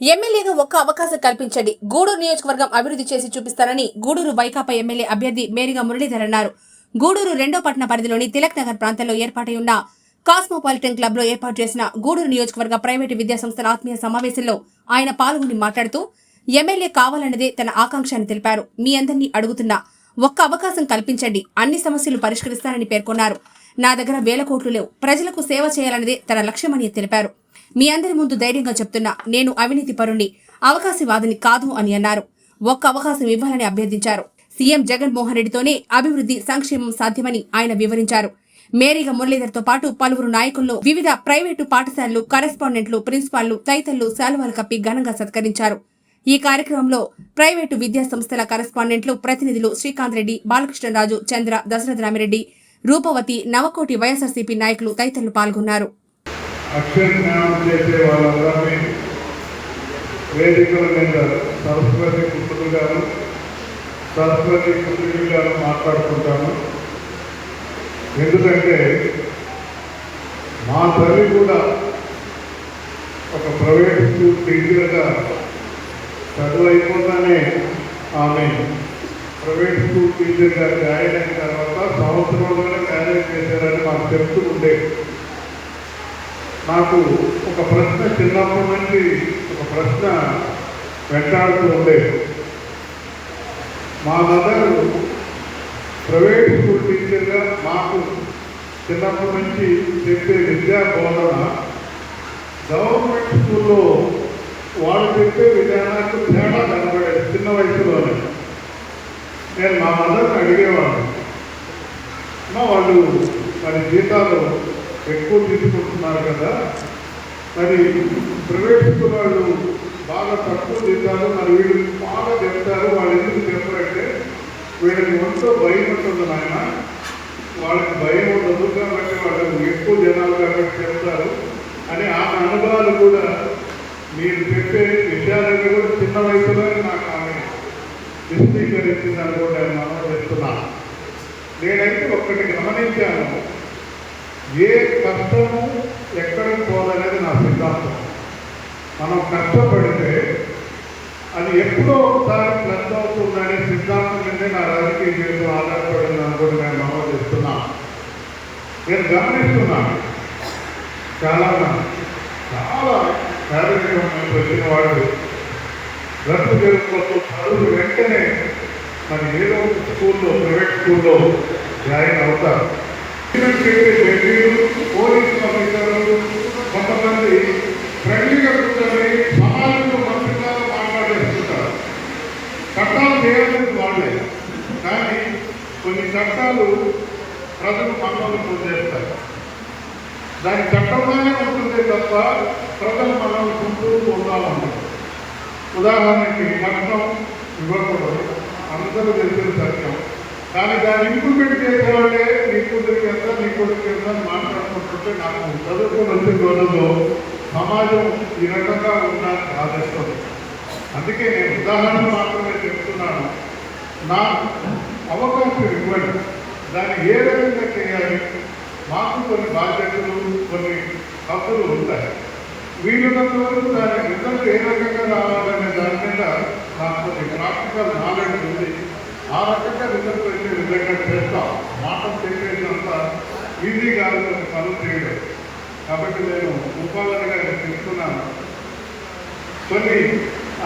ఎమ్మెల్యేగా ఒక్క అవకాశం కల్పించండి. గూడూరు నియోజకవర్గం అభివృద్ధి చేసి చూపిస్తానని గూడూరు వైకాపా ఎమ్మెల్యే అభ్యర్థి మేరిగా మురళీధర్ అన్నారు. గూడూరు రెండో పట్టణ పరిధిలోని తిలక్ నగర్ ప్రాంతంలో ఏర్పాటై ఉన్న కాస్మోపాలిటన్ క్లబ్లో ఏర్పాటు చేసిన గూడూరు నియోజకవర్గ ప్రైవేటు విద్యా సంస్థల ఆత్మీయ సమావేశంలో ఆయన పాల్గొని మాట్లాడుతూ ఎమ్మెల్యే కావాలన్నదే తన ఆకాంక్ష అని తెలిపారు. మీ అందరినీ అడుగుతున్నా ఒక్క అవకాశం కల్పించండి. అన్ని సమస్యలు పరిష్కరిస్తానని పేర్కొన్నారు. నా దగ్గర వేల కోట్లు లేవు. ప్రజలకు సేవ చేయాలన్నదే తన లక్ష్యమని తెలిపారు. మీ అందరి ముందు ధైర్యంగా చెప్తున్నా నేను అవినీతి పరుణ్ణి అవకాశవాదిని కాదు అని అన్నారు. ఒక్క అవకాశం ఇవ్వాలని అభ్యర్థించారు. సీఎం జగన్మోహన్ రెడ్డితోనే అభివృద్ధి సంక్షేమం సాధ్యమని ఆయన వివరించారు. మేరీగా మురళీధర్తో పాటు పలువురు నాయకులను వివిధ ప్రైవేటు పాఠశాలలు కరెస్పాండెంట్లు ప్రిన్సిపాల్లు తదితరులు శాలువాలు కప్పి ఘనంగా సత్కరించారు. ఈ కార్యక్రమంలో ప్రైవేటు విద్యా సంస్థల కరెస్పాండెంట్లు ప్రతినిధులు శ్రీకాంత్ రెడ్డి బాలకృష్ణరాజు చంద్ర దశరథ రామిరెడ్డి రూపవతి నవకోటి వైఎస్ఆర్సీపీ నాయకులు తదితరులు పాల్గొన్నారు. అక్షరజ్ఞానం చేసే వాళ్ళందరినీ వేదికల మీద సరస్వతి పుత్రులు గారు సరస్వతి పుత్రులు గారు మాట్లాడుకుంటాను. ఎందుకంటే మా తల్లి కూడా ఒక ప్రైవేట్ స్కూల్ టీచర్గా చదువు అయిపోతానే ఆమె ప్రైవేట్ స్కూల్ టీచర్గా జాయిన్ అయిన తర్వాత సంవత్సరంలోనే మ్యారేజ్ చేశారని మాకు చెప్తూ ఉండేది నాకు ఒక ప్రశ్న చిన్నప్పటి నుంచి ఒక ప్రశ్న వెంటాడుతూ ఉండేది. మా మదర్ ప్రైవేట్ స్కూల్ టీచర్గా మాకు చిన్నప్పటి నుంచి చెప్పే విద్యా బోధన గవర్నమెంట్ స్కూల్లో వాళ్ళు చెప్పే విధానానికి తేడా కనబడేది చిన్న వయసులోనే. నేను మా మదర్ని అడిగేవాడు మా వాళ్ళు మరి జీతాలు ఎక్కువ తీసుకుంటున్నారు కదా మరి ప్రైవేట్ వాళ్ళు బాగా తక్కువ తింటారు మరి వీళ్ళు బాగా చెప్తారు వాళ్ళు ఎందుకు చెప్పారంటే వీళ్ళకి ఎంతో భయం ఉంటుంది నాయన. వాళ్ళకి భయం ఉండదు కాబట్టి వాళ్ళు ఎక్కువ జనాలు కాబట్టి చెప్తారు. అని ఆ అనుభవాలు కూడా మీరు చెప్పే విషయాలన్నీ కూడా చిన్న వయసులో నాకు ఆమె విశదీకరించింది కూడా నేను మనం చెప్తున్నాను నేనైతే ఒక్కటి గమనించాను. ఏ కష్టము ఎక్కడికి పోదనేది నా సిద్ధాంతం. మనం కష్టపడితే అది ఎప్పుడో ఒకసారి ప్లస్ అవుతుందనే సిద్ధాంతం అంటే నా రాజకీయ జీవితం ఆధారపడింది అనుకుని నేను నమోదు చేస్తున్నాను నేను గమనిస్తున్నాను చాలా చాలా శారీరకం వచ్చిన వాళ్ళు రద్దు చేసుకోవచ్చు చదువు వెంటనే మరి ఏదో స్కూల్లో ప్రైవేట్ స్కూల్లో జాయిన్ అవుతారు. పోలీస్ ఆఫీసర్లు కొంతమంది ఫ్రెండ్లీగా కూర్చొని సమాజంలో మంచిగా మాట్లాడేస్తుంటారు. చట్టాలు చేయాల్సింది వాళ్ళే. కానీ కొన్ని చట్టాలు ప్రజలు మనల్ని పొందేస్తారు దాని చట్టంగానే ఉంటుంది తప్ప ప్రజలు మనల్ని కుంటూ ఉండాలన్నారు ఉదాహరణకి కట్నం ఇవ్వకూడదు. అందరూ తెలిసిన సత్యం. కానీ దాన్ని ఇంప్రూవ్మెంట్ చేసేవాళ్ళే నీ కూతురికి ఎంత నీ కొడుకు ఎంత అని మాట్లాడుకుంటుంటే నాకు చదువుకుని వచ్చిన రోజుల్లో సమాజం ఈ రకంగా ఉండడానికి ఆదేశిస్తుంది. అందుకే నేను ఉదాహరణ మాత్రమే చెప్తున్నాను. నా అవకాశం ఇవ్వండి. దాన్ని ఏ రకంగా చేయాలి? మాకు కొన్ని బాధ్యతలు కొన్ని హక్కులు ఉంటాయి. వీలున్నంత వరకు దాని రిజల్ట్ ఏ రకంగా రావాలనే దాని మీద నాకు కొన్ని ప్రాక్టికల్ నాలెడ్జ్ ఉంది. ఆ రకంగా రిజల్ట్ వచ్చే విధంగా చేస్తాం. మాటలు చెప్పేసినంత ఈజీ కాదు కొన్ని పనులు చేయడం. కాబట్టి నేను ఉపాధిగా చెప్తున్నాను. కొన్ని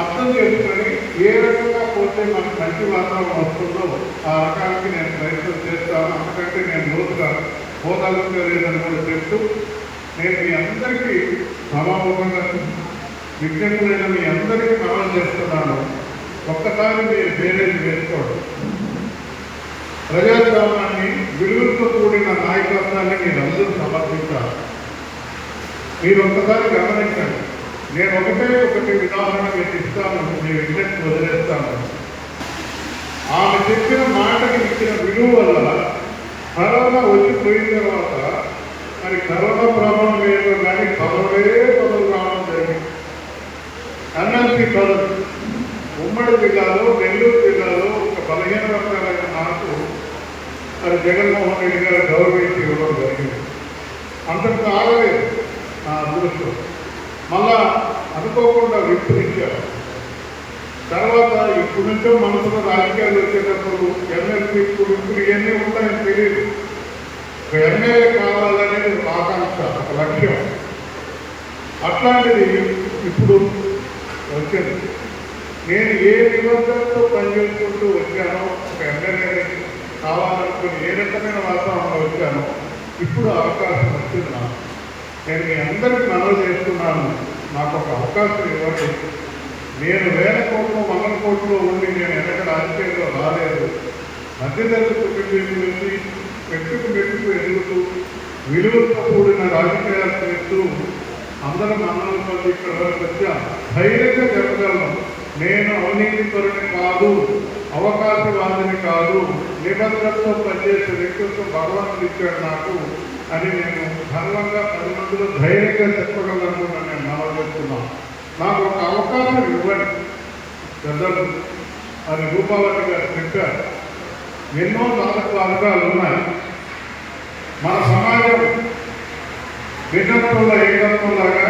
అర్థం చేసుకొని ఏ రకంగా పోతే మనకు మంచి వాతావరణం వస్తుందో ఆ రకానికి నేను ప్రయత్నం చేస్తాను. అంతకంటే నేను లోతుగా లేదని కూడా చెప్తూ నేను మీ అందరికీ సమాముఖంగా విజ్ఞప్తులైన మీ అందరికీ మనం చేస్తున్నాను. ఒక్కసారి మీరు బేరేజ్ వేసుకోండి. ప్రజాస్వామ్యాన్ని విలువలతో కూడిన నాయకత్వాన్ని మీరు అందరూ సమర్థించాలి. మీరు ఒక్కసారి గమనించండి. నేను ఒకటే ఒకటి ఉదాహరణ మీకు ఇస్తాను మీ విజ్ఞప్తి వదిలేస్తాను. ఆమె చెప్పిన మాటకి ఇచ్చిన విలువ వల్ల కరోనా వచ్చిపోయిన తర్వాత మరి కరోనా ప్రభావం లేదు కానీ పదవే మొదలు రావడం జరిగింది? ఎన్ఎల్పి పదవి జగన్మోహన్ రెడ్డి గారు గౌరవించి ఇవ్వడం జరిగింది. అంతకు ఆగలేదు నా అదృష్టం. మళ్ళా అనుకోకుండా విస్తరించారు తర్వాత ఇప్పుడు నుంచో మనసులో రాజకీయాలు వచ్చేటప్పుడు ఎమ్మెల్సీ ఇప్పుడు ఇవన్నీ ఉంటాయని తెలియదు. ఒక ఎమ్మెల్యే కావాలనేది ఒక ఆకాంక్ష ఒక లక్ష్యం. అట్లాంటిది ఇప్పుడు వచ్చింది. నేను ఏ నిబంధనతో పనిచేసుకుంటూ వచ్చానో ఒక ఎమ్మెల్యే కావాలనుకుని ఏ రకమైన వాతావరణంలో వచ్చానో ఇప్పుడు అవకాశం వచ్చింది నాకు. నేను మీ అందరికీ మనవి చేస్తున్నాను. నాకు ఒక అవకాశం ఇవ్వండి. నేను వేల కోట్లు వందల కోట్లు ఉండి నేను ఎక్కడ రాజకీయాల్లో రాలేదు. మధ్యతరగతి కుటుంబం నుంచి పెట్టుకు పెట్టుకు ఎదుగుతూ విలువలతో కూడిన రాజకీయాలు చేస్తూ అందరం అన్నంతో ఇక్కడ వరకు ధైర్యంగా చెప్పగలను నేను అవినీతిపరుని కాదు. అవకాశవాదిని కాదు నిబంధనతో పనిచేసే వ్యక్తిత్వం భగవంతుడు ఇచ్చాడు నాకు అని నేను ధర్మంగా పది మందిలో ధైర్యంగా చెప్పగలను నేను నమ్మకస్తున్నాను నాకు ఒక అవకాశం ఇవ్వండి. పెద్దలు అని రూపావతి గారు చెప్పారు. ఎన్నో నాలుగు వర్గాలు ఉన్నాయి. మన సమాజం భిన్నత్వంలో ఏకత్వంలాగా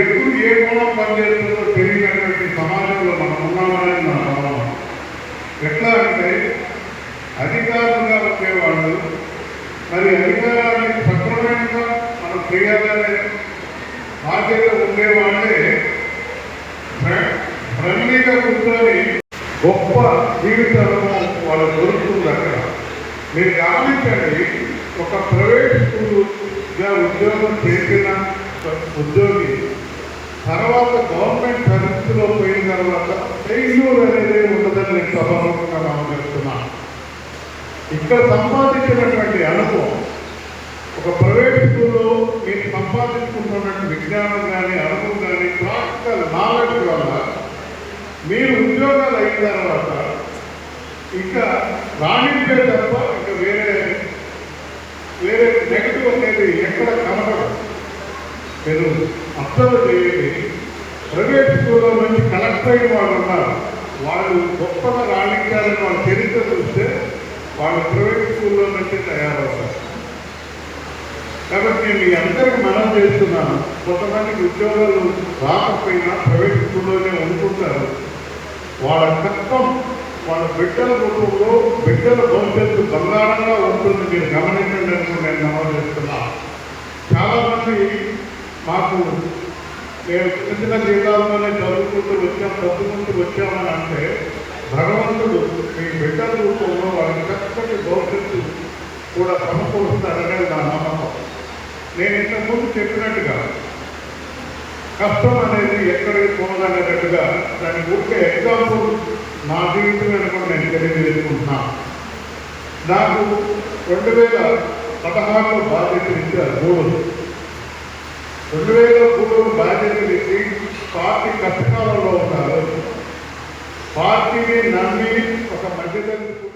ఎప్పుడు ఏ కోణం పనిచేస్తుందో తెలియనటువంటి సమాజంలో మనం ఉన్నామని గొప్ప జీవితాలను వాళ్ళు దొరుకుతుంది అక్కడ మీరు గమనించండి ఒక ప్రైవేట్ స్కూల్గా ఉద్యోగం చేసిన ఉద్యోగి తర్వాత గవర్నమెంట్ సర్వీస్లో పోయిన తర్వాత ఫెయిల్యూర్ అనేది ఉండదని నేను సభాముఖంగా మనం చెప్తున్నాను ఇక్కడ సంపాదించినటువంటి అనుభవం ఒక ప్రైవేట్ స్కూల్లో మీరు సంపాదించుకుంటున్నటువంటి విజ్ఞానం కానీ అనుభవం కానీ ప్రాక్టికల్ నాలెడ్జ్ వల్ల మీరు ఉద్యోగాలు అయిన తర్వాత ఇంకా రాణించే తప్ప ఇంకా వేరే వేరే నెగటివ్ అనేది ఎక్కడ కనబడదు మీరు అబ్జర్వ్ చేయండి. ప్రైవేట్ స్కూల్లో నుంచి కలెక్ట్ అయిన వాళ్ళు ఉన్నారు. వాళ్ళు గొప్పగా రాణించాలని వాళ్ళ చరిత్ర చూస్తే వాళ్ళు ప్రైవేట్ స్కూల్లో నుంచి తయారవుతారు. కాబట్టి నేను మీ అందరికి మనం చేస్తున్నాను. కొంతమందికి ఉద్యోగాలు రాకపోయినా ప్రైవేట్ స్కూల్లోనే ఉంటుంటారు వాళ్ళ తత్వం మన బిడ్డల రూపంలో బిడ్డల భవిష్యత్తు బంగారంగా ఉంటుంది. మీరు గమనించండి అని నేను నమోదు చేస్తున్నాను చాలామంది మాకు మేము చిన్న చిన్న జీవితాల్లోనే చదువుకుంటూ వచ్చాం చదువుకుంటూ వచ్చామని అంటే భగవంతుడు మీ బిడ్డల రూపంలో వాళ్ళకి చక్కటి భవిష్యత్తు కూడా సమకూరుస్తారనే నా నమ్మకం. నేను ఇంతకుముందు చెప్పినట్టుగా కష్టం అనేది ఎక్కడికి పోదనేటట్టుగా దాని ఊరికే ఎగ్జాంపుల్ నా జీవితం కూడా నేను తెలియజేసుకుంటున్నాను నాకు రెండు వేల పదహారులో బాధ్యతలు ఇచ్చారు గూడూరు రెండు వేల గూడూరు బాధ్యతలు ఇచ్చి పార్టీ కష్టకాలంలో ఉన్నారు పార్టీని నమ్మి ఒక మధ్యతరగతి